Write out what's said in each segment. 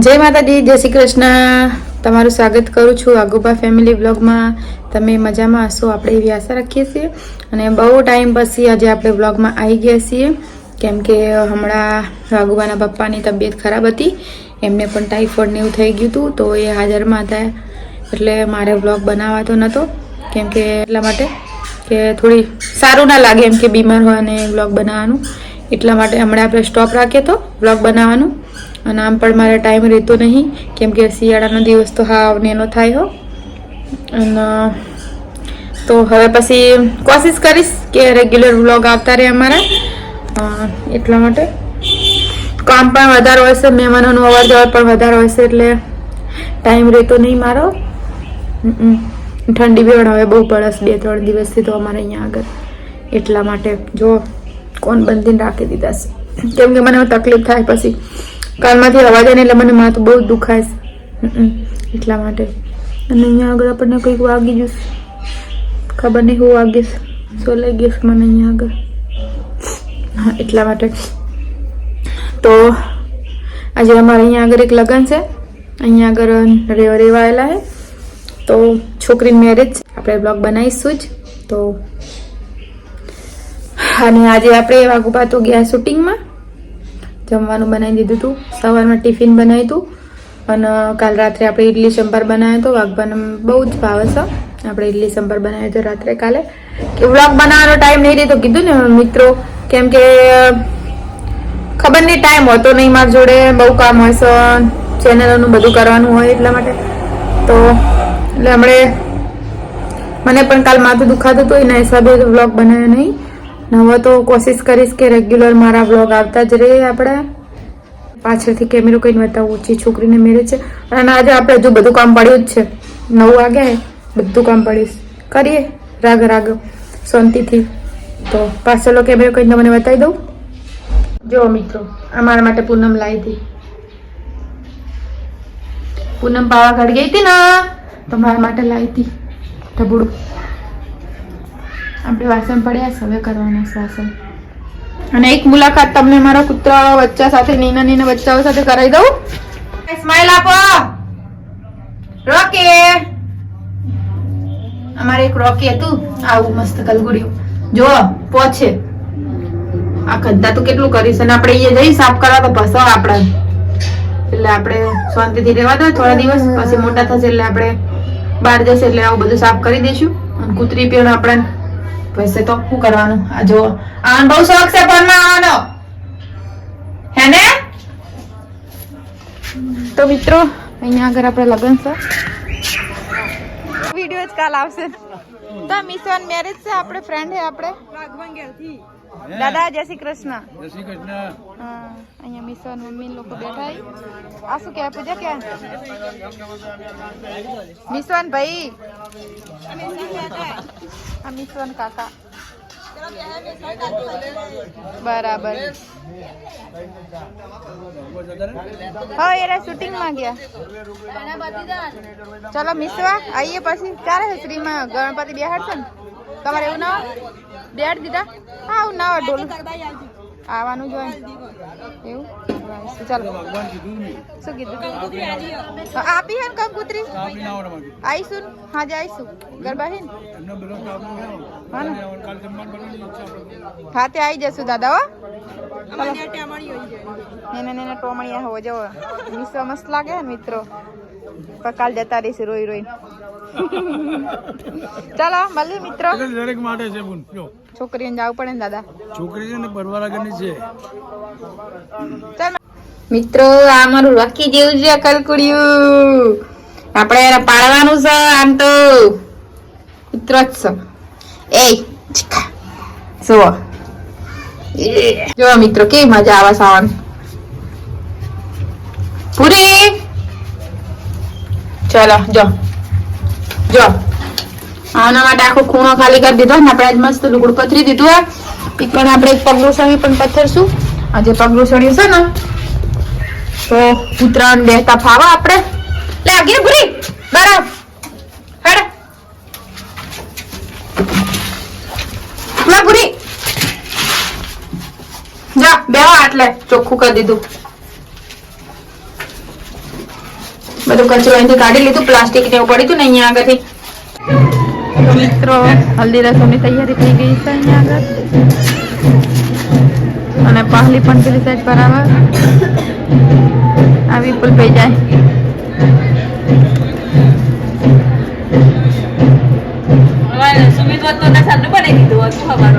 જય માતાજી, જય શ્રી કૃષ્ણ. તમારું સ્વાગત કરું છું આગુબા ફેમિલી બ્લોગમાં તમે મજામાં હશો? આપણે એવી આશા રાખીએ છીએ. અને બહુ ટાઈમ પછી આજે આપણે બ્લોગમાં આવી ગયા છીએ. કેમ કે હમણાં વાઘુબાના પપ્પાની તબિયત ખરાબ હતી. એમને પણ ટાઈફોઈડ ને એવું થઈ ગયું હતું, તો એ હાજરમાં હતા. એટલે મારે બ્લોગ બનાવાતો નહોતો. કેમ કે એટલા માટે કે થોડી સારું ના લાગે એમ કે બીમાર હોય અને બ્લોગ બનાવવાનું. એટલા માટે હમણાં આપણે સ્ટોપ રાખીએ તો બ્લોગ બનાવવાનું. અને આમ પણ મારે ટાઈમ રહેતો નહીં. કેમ કે શિયાળાનો દિવસ તો હા નેનો થાય હો. અને તો હવે પછી કોશિશ કરીશ કે રેગ્યુલર વ્લોગ આવતા રહે અમારા. એટલા માટે. કામ પણ વધારે હોય છે, મહેમાનોનું અવર પણ વધારે હોય છે, એટલે ટાઈમ રહેતો નહીં મારો. ઠંડી બી હવે બહુ પડસ બે ત્રણ દિવસથી તો અમારે અહીંયા આગળ. એટલા માટે જો કોણ બંધીને રાખી દીધા છે. કેમ કે મને તકલીફ થાય પછી. કાલમાંથી અવાજ આવે એટલે મને માથું બહુ દુખાય એટલા માટે. અને અહીંયા આગળ આપણને કંઈક વાગી જશે ખબર નહીં હું વાગીશ શું ગઈશ મને અહીંયા આગળ? હા, એટલા માટે. તો આજે અમારે અહીંયા આગળ એક લગ્ન છે. અહીંયા આગળ રેવા રેવા આવેલા છે. તો છોકરીની મેરેજ આપણે બ્લોગ બનાવીશું જ. તો અને આજે આપણે વાઘુપા તો ગયા શૂટિંગમાં જમવાનું બનાવી દીધું હતું સવારમાં ટિફિન બનાવ્યું હતું અને કાલ રાત્રે આપણે ઇડલી સંભાર બનાવ્યો હતો. વાઘબાને બહુ જ ભાવે છે. આપણે ઇડલી સંભાર બનાવ્યો હતો રાત્રે કાલે. કે વ્લોગ બનાવવાનો ટાઈમ નહીં રહેતો કીધું ને મિત્રો. કેમ કે, ખબર નહીં ટાઈમ હોતો નહીં મારી જોડે. બહુ કામ હોય છે. ચેનલોનું બધું કરવાનું હોય એટલા માટે. તો, એટલે હમણે મને પણ કાલ માથું દુખાતું હતું. એના હિસાબે વ્લોગ બનાવ્યો નહીં. હવે તો કોશિશ કરીશ કે રેગ્યુલર મારા વ્લોગ આવતા જ રહે આપણે. પાછળથી કેમેરો કંઈ બતાવું ઓછી છોકરીને મેરે છે. અને આજે આપણે જો બધું કામ પડ્યું જ છે. નવ વાગ્યા બધું કામ પડીશ કરીએ, રાગ રાગ, શાંતિથી. તો પાછળનો કેમેરો કંઈ તમને બતાવી દઉં. જો મિત્રો, આ મારા માટે પૂનમ લાવી હતી. પૂનમ પાવાગઢ ગઈ હતી ને? તો મારા માટે લાવી હતી. ઢબુડું. આપણે વાસણ પડ્યા છે, હવે કરવાના છે વાસણ અને એક મુલાકાત તમને મારા કૂતરા બચ્ચા સાથે, નીના નીના બચ્ચાઓ સાથે કરાવી દઉં. સ્માઈલ આપો. રોકી. અમારે એક રોકી હતું, આવું મસ્ત કલગુડિયું જો, પોછે. આ ખદ્દા તો કેટલું કરીશ? અને આપણે એ જઈ સાફ કરવા તો પસો આપણા. એટલે આપણે શાંતિથી રહેવા દો, થોડા દિવસ, પછી મોટા થશે એટલે આપણે બહાર જશે એટલે આવું બધું સાફ કરી દઈશું. અને કૂતરી પણ આપણે પછી તો શું કરવાનું આ જો આન બહુ શોખ છે પણ આવવાનો હે ને તો મિત્રો અહીંયા આગળ આપણે લગ્ન છે વીડિયો જ કાલ આવશે તો મિશન મેરેજ છે આપણે ફ્રેન્ડ હે આપણે દાદા જય શ્રી કૃષ્ણ. જય શ્રી કૃષ્ણ. હા અહીંયા મિશન મમ્મી લોકો બેઠા આ શું કે પૂજા કે? મિસવાન ભાઈ. આ મિસવાન કાકા. બરાબર. હા એરા શૂટિંગમાં ગયા. ચલો મિસવા આઈએ પછી. ચાલે છે શ્રીમાં ગણપતિ બેહાડશે ને? તમારે એવું ના હોય? બેહાડ દીધા હા આવું ના હોય ડોલું આવવાનું જ હોય એવું બસ, ચાલો ભગવાન કીધું ને શું કીધું આપી હે ને કંકુતરી કાપી ના આવડે માગે આવીશું ને? હાજે આવીશું ગરબા હે ને એમને બધો કાપી ના હા ને? આવડે કાલ જમવાનું બનાવવાની ઈચ્છા આપણે હાથે આવી જશું દાદા હો નેને નેને ટોમણિયા હોવો જવો મિસો મસ્ત લાગે ને મિત્રો પણ કાલ જતા રહીશું રોઈ રોઈ ચાલો મળી મિત્રો. દરેક માટે છે બુન જો. છોકરીને જવું પડે ને દાદા. છોકરી છે ને પરવાર આગળની છે. ચાલ. મિત્રો આ મારું લકી જેવું છે કલકુડિયું. આપણે એને પાડવાનું છે આમ તો. મિત્ર જ છે. એ. જુઓ. જો મિત્રો કેવી મજા આવે સાવન પૂરી? ચલો જો. જો. આના માટે આખો ખૂણો ખાલી કરી દીધો ને આપણે મસ્ત લુગડું પથરી દીધું પણ આપણે એક પગલું પણ પથરશું. આ જે છે ને, તો ઉત્તરાયણ બેસતા ફાવા આપણે. લે ભૂરી. બરાબર હેડ. ભૂરી. જા બેવા આટલે. ચોખ્ખું કરી દીધું. બધું કચરો અહીંથી કાઢી લીધું, પ્લાસ્ટિક ને એવું પડ્યું હતું ને અહીંયા આગળથી. મિત્રો, હલ્દી રસમની તૈયારી થઈ ગઈ છે અહીંયા આગળ. અને પહલી પણ પેલી સાઈડ પર આવે. આ વિપુલ ભાઈ જાય. સુમિત તો ના બનાવી દીધું હતું ખબર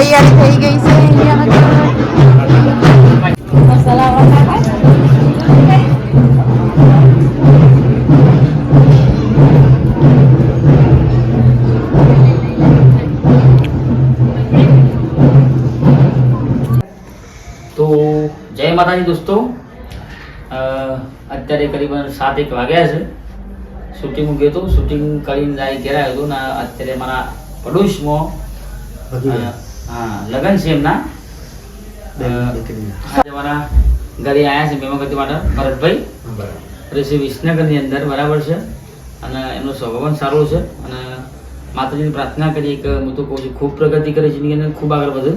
તૈયારી થઈ ગઈ છે તો જય માતાજી દોસ્તો. અ, અત્યારે કરીબન સાત એક વાગ્યા છે. શૂટિંગ હું ગયો હતો શૂટિંગ કરીને જાય ઘેરાયો હતો ને અત્યારે મારા પડોશમાં હા લગ્ન છે એમના. મારા ઘરે આવ્યા છે મહેમાન ગતિ માટે ભરતભાઈ. ઋષિ વિસનગરની અંદર બરાબર છે. અને એમનો સ્વભાવ પણ સારો છે. અને માતાજીની પ્રાર્થના કરી કે હું તો કહું છું ખૂબ પ્રગતિ કરી જિંદગી અંદર ખૂબ આગળ વધે.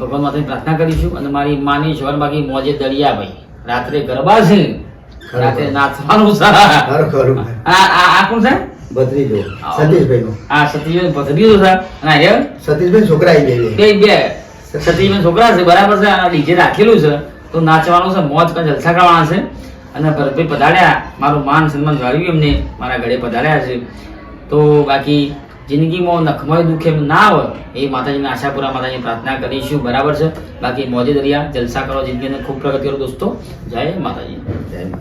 ભગવાન માતાની પ્રાર્થના કરીશું. અને મારી માની છોર બાકી મોજે દરિયાભાઈ રાત્રે ગરબા છે. રાત્રે નાચવાનું છે. ખરું ખરું. આ આ કોણ છે? ભત્રીજો. સતીશભાઈ નો આ સતીશભાઈ ભત્રીજો છે. ના રે સતીશભાઈ છોકરા આવી બે બે. સતીશભાઈ છોકરા છે બરાબર છે. આ ડીજે રાખેલું છે. તો નાચવાનું છે મોજ પણ જલસા કરવાના છે. અને ભરતભાઈ પધાર્યા. મારું માન સન્માન જાળવ્યું એમને મારા ઘરે પધાર્યા છે. તો બાકી જિંદગીમાં નખમય દુઃખ એમ ના આવે એ માતાજીને આશાપુરા માતાજીની પ્રાર્થના કરીશું. બરાબર છે? બાકી મોજે દરિયા જલસા કરો. જિંદગીને ખૂબ પ્રગતિ કરો દોસ્તો. જય માતાજી. જય.